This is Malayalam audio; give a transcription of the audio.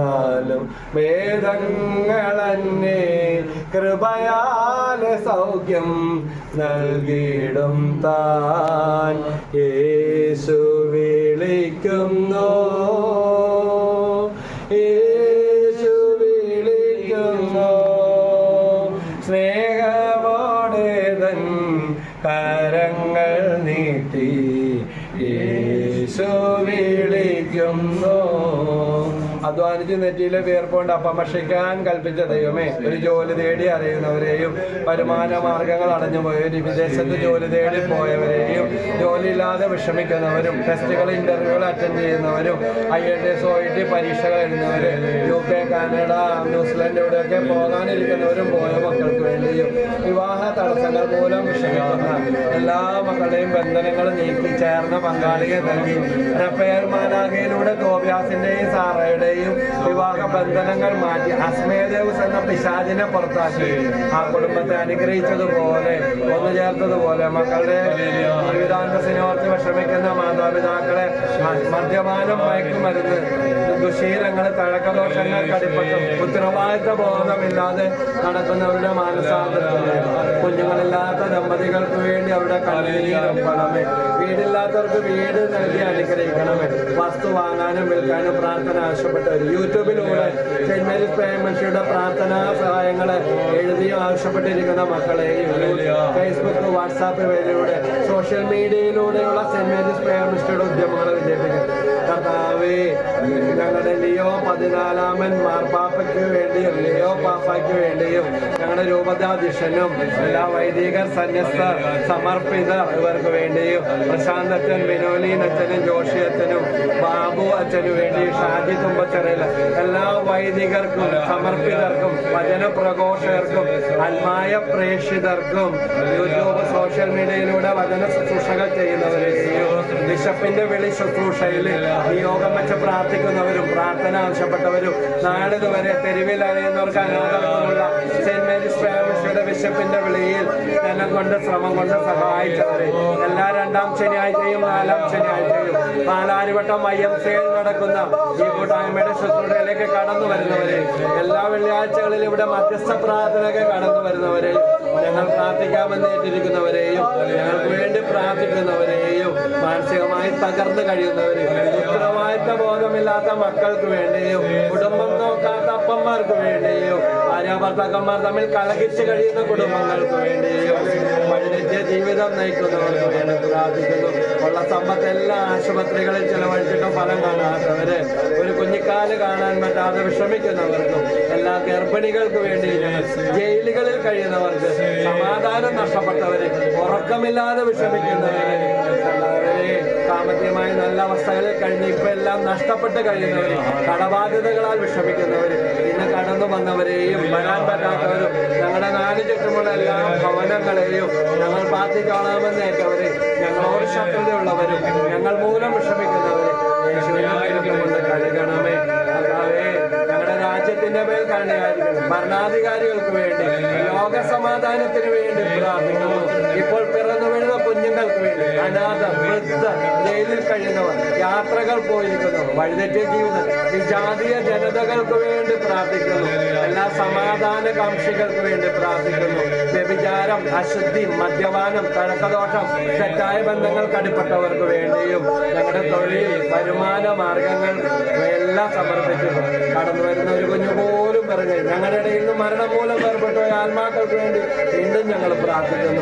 ആരായിരുന്നാലും വേദങ്ങളെന്നെ കൃപയാല സൗഖ്യം നൽകിയിടും താൻ. യേശു വിളിക്കുന്നു. യേശു വിളിക്കുന്നു. സ്നേഹമോടെ തൻ കരങ്ങൾ നീട്ടി. യേശു വിളിക്കുന്നു അധ്വാനിച്ച് നെറ്റിയിലെ വിയർപ്പുകൊണ്ട് അപ്പം ഭക്ഷിക്കാൻ കൽപ്പിച്ച ദൈവമേ ഒരു ജോലി തേടി അറിയുന്നവരെയും വരുമാന മാർഗങ്ങൾ അടഞ്ഞു പോയവരും വിദേശത്ത് ജോലി തേടി പോയവരെയും ജോലിയില്ലാതെ വിഷമിക്കുന്നവരും ടെസ്റ്റുകൾ ഇന്റർവ്യൂകൾ അറ്റൻഡ് ചെയ്യുന്നവരും I L S O T പരീക്ഷകൾ എഴുതുന്നവര് U K Canada New Zealand ഇവിടെയൊക്കെ പോകാനിരിക്കുന്നവരും പോയ മക്കൾക്ക് വേണ്ടിയും വിവാഹ തടസ്സങ്ങൾ മൂലം വിഷമിക്കുന്ന എല്ലാ മക്കളുടെയും ബന്ധനങ്ങൾ നീക്കി ചേർന്ന പങ്കാളിയെ നൽകി. റഫേൽ ഗോപ്യാസിന്റെയും സാറയുടെയും വിവാഹ ബന്ധനങ്ങൾ മാറ്റി അസ്മേദേവസ് എന്ന പിശാചിനെ പുറത്താക്കി. ആ കുടുംബത്തെ അനുഗ്രഹിച്ചതുപോലെ ഒന്നു ചേർത്തതുപോലെ മക്കളുടെ ജീവിതാന്തസിനെ ഓർത്ത് വിഷമിക്കുന്ന മാതാപിതാക്കളെ മദ്യപാനം മയക്കുമരുന്ന് ദുശീലങ്ങൾ തഴക്കദോഷങ്ങൾ കടിപ്പറ്റും ഉത്തരവാദിത്ത ബോധമില്ലാതെ നടക്കുന്നവരുടെ മാനസാന്തരത്തിലെ കുഞ്ഞുങ്ങളില്ലാത്ത ദമ്പതികൾക്ക് വേണ്ടി അവിടെ കണ്ണീരും പണമേ. വീടില്ലാത്തവർക്ക് വീട് നൽകി അനുഗ്രഹിക്കണമേ. വസ്തു വാങ്ങാനും വിൽക്കാനും പ്രാർത്ഥന ആവശ്യപ്പെട്ടവർ യൂട്യൂബിലൂടെ സെന്റ് മേരീസ് പ്രേമൻഷിയുടെ പ്രാർത്ഥനാ സഹായങ്ങളെ എഴുതിയും ആവശ്യപ്പെട്ടിരിക്കുന്ന മക്കളെയും ഫേസ്ബുക്ക് വാട്സാപ്പ് വഴിയിലൂടെ സോഷ്യൽ മീഡിയയിലൂടെയുള്ള സെന്റ് മേരീസ് പ്രേമൻഷിയുടെ ഉദ്യമങ്ങളെ ലിയോ പതിനാലാമൻ മാർപ്പാപ്പയ്ക്ക് വേണ്ടിയും ലിയോ പാപ്പയ്ക്ക് വേണ്ടിയും ഞങ്ങളുടെ രൂപതാധ്യക്ഷനും എല്ലാ വൈദികർ സന്യസ്തർ സമർപ്പിത ഇവർക്ക് വേണ്ടിയും പ്രശാന്തച്ചൻ വിനോലീൻ അച്ഛനും ജോഷി അച്ഛനും ബാബു അച്ഛനു വേണ്ടി ഷാജി തുമ്പച്ചറയിൽ എല്ലാ വൈദികർക്കും സമർപ്പിതർക്കും വചന പ്രഘോഷകർക്കും അന്മായ പ്രേക്ഷിതർക്കും യൂട്യൂബ് സോഷ്യൽ മീഡിയയിലൂടെ വചന ശുശ്രൂഷകൾ ചെയ്യുന്നവരെയും ബിഷപ്പിന്റെ വിളി ശുശ്രൂഷയിൽ നിയോഗം വെച്ച് പ്രാർത്ഥിക്കുന്നവരും പ്രാർത്ഥന ആവശ്യപ്പെട്ടവരും നാളിതുവരെ തെരുവിൽ അറിയുന്നവർക്ക് അനുവാദമുള്ള ബിഷപ്പിന്റെ വിളിയിൽ ധനം കൊണ്ട് ശ്രമം കൊണ്ട് സഹായിച്ചവരെ. എല്ലാ രണ്ടാം ശനിയാഴ്ചയും നാലാം ശനിയാഴ്ചയും പാലാരിവട്ടം ഐ എം സിയിൽ നടക്കുന്ന ഈ കൂട്ടായ്മയുടെ ശുശ്രൂഷയിലേക്ക് കടന്നു വരുന്നവരെ എല്ലാ വെള്ളിയാഴ്ചകളിലും ഇവിടെ മധ്യസ്ഥ പ്രാർത്ഥനകൾ കടന്നു വരുന്നവരെ ഞങ്ങൾ പ്രാർത്ഥിക്കാമെന്ന് ഏറ്റിരിക്കുന്നവരെയും ഞങ്ങൾക്ക് വേണ്ടി പ്രാർത്ഥിക്കുന്നവരെയും മാനസികമായി തകർന്നു കഴിയുന്നവരെയും ഉത്തരവാദിത്ത ബോധമില്ലാത്ത മക്കൾക്ക് വേണ്ടിയും കുടുംബം നോക്കാത്ത അപ്പന്മാർക്ക് വേണ്ടിയും ഭാര്യ ഭർത്താക്കന്മാർ തമ്മിൽ കളകിച്ച് കഴിയുന്ന കുടുംബങ്ങൾക്ക് വേണ്ടി വഴിതെറ്റിയ ജീവിതം നയിക്കുന്നവർക്ക് വേണ്ടി പ്രാർത്ഥിക്കുന്നു. ഉള്ള സമ്പത്തെല്ലാം ആശുപത്രികളിൽ ചെലവഴിച്ചിട്ടും ഫലം കാണാത്തവര് ഒരു കുഞ്ഞിക്കാൽ കാണാൻ പറ്റാതെ വിഷമിക്കുന്നവർക്കും എല്ലാ ഗർഭിണികൾക്ക് വേണ്ടി ജയിലുകളിൽ കഴിയുന്നവർക്ക് സമാധാനം നഷ്ടപ്പെട്ടവര് ഉറക്കമില്ലാതെ വിഷമിക്കുന്നവര് സാമ്പത്തികമായി നല്ല അവസ്ഥകളിൽ കഴിഞ്ഞ് ഇപ്പൊ എല്ലാം നഷ്ടപ്പെട്ട് കഴിയുന്നവർ കടബാധ്യതകളാൽ വിഷമിക്കുന്നവർ ഇന്ന് കടന്നു വന്നവരെയും വരാൻ പറ്റാത്തവരും ഞങ്ങളുടെ നാല് ചുറ്റുമുള്ള എല്ലാ ഭവനങ്ങളെയും ഞങ്ങൾ പ്രാർത്ഥിക്കണമെന്ന് ഏറ്റവര് ഞങ്ങളോട് ശത്രുതയുള്ളവരും ഞങ്ങൾ മൂലം വിഷമിക്കുന്നവര് ഭരണാധികാരികൾക്ക് വേണ്ടി ലോക സമാധാനത്തിന് വേണ്ടി പ്രാർത്ഥിക്കുന്നു. ഇപ്പോൾ പിറന്നു വീഴുന്ന കുഞ്ഞുങ്ങൾക്ക് വേണ്ടി അനാഥ വൃദ്ധ ജയിലിൽ കഴിയുന്നവർ യാത്രകൾ പോയിരിക്കുന്നു. വഴിതെറ്റിയ ജീവിതം വിജാതീയ ജനതകൾക്ക് വേണ്ടി പ്രാർത്ഥിക്കുന്നു. എല്ലാ സമാധാന കാംക്ഷികൾക്ക് വേണ്ടി പ്രാർത്ഥിക്കുന്നു. വ്യഭിചാരം അശുദ്ധി മദ്യപാനം തഴക്കദോഷം തെറ്റായ ബന്ധങ്ങൾക്ക് അടിപ്പെട്ടവർക്ക് വേണ്ടിയും ഞങ്ങളുടെ തൊഴിൽ വരുമാന മാർഗങ്ങൾ എല്ലാം സമർപ്പിക്കുന്നു കടന്നു വരുന്ന ഒരു കുഞ്ഞു പോലും പറഞ്ഞു ഞങ്ങളുടെ ഇടയിൽ നിന്ന് മരണം മൂലം വേർപെട്ട ആത്മാക്കൾക്ക് വേണ്ടി വീണ്ടും ഞങ്ങൾ പ്രാർത്ഥിക്കുന്നു.